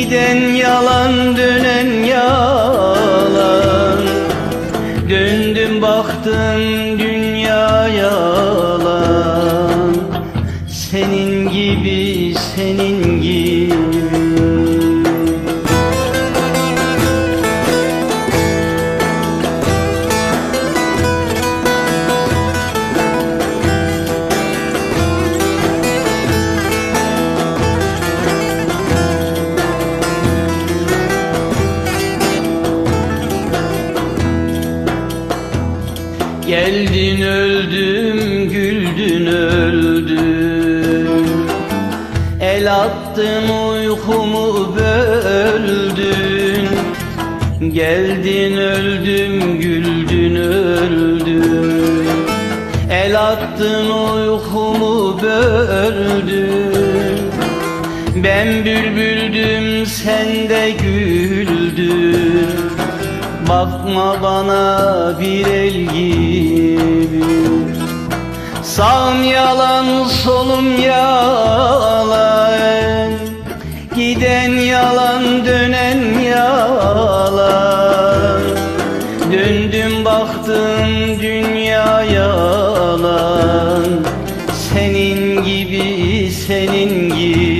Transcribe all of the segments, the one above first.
Giden yalan dönen yalan. Döndüm baktım dünya yalan. Senin gibi senin Geldin öldüm, güldün öldüm El attın uykumu böldün. Geldin öldüm, güldün öldüm El attın uykumu böldün. Ben bülbüldüm, sen de güldün Bakma bana bir el gibi. Sağım yalan solum yalan. Giden yalan dönen yalan. Döndüm baktım dünya yalan. Senin gibi senin gibi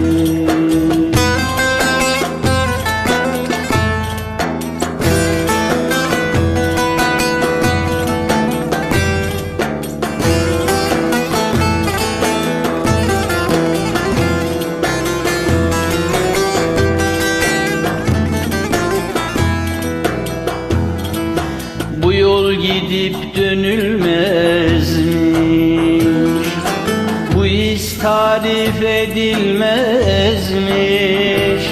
dönülmezmiş Bu iz tarif edilmezmiş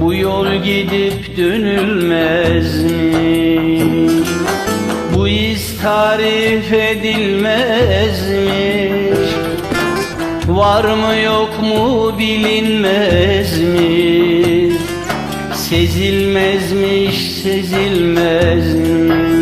Bu yol gidip dönülmezmiş Bu iz tarif edilmezmiş Var mı yok mu bilinmezmiş Sezilmezmiş, sezilmezmiş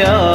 dünya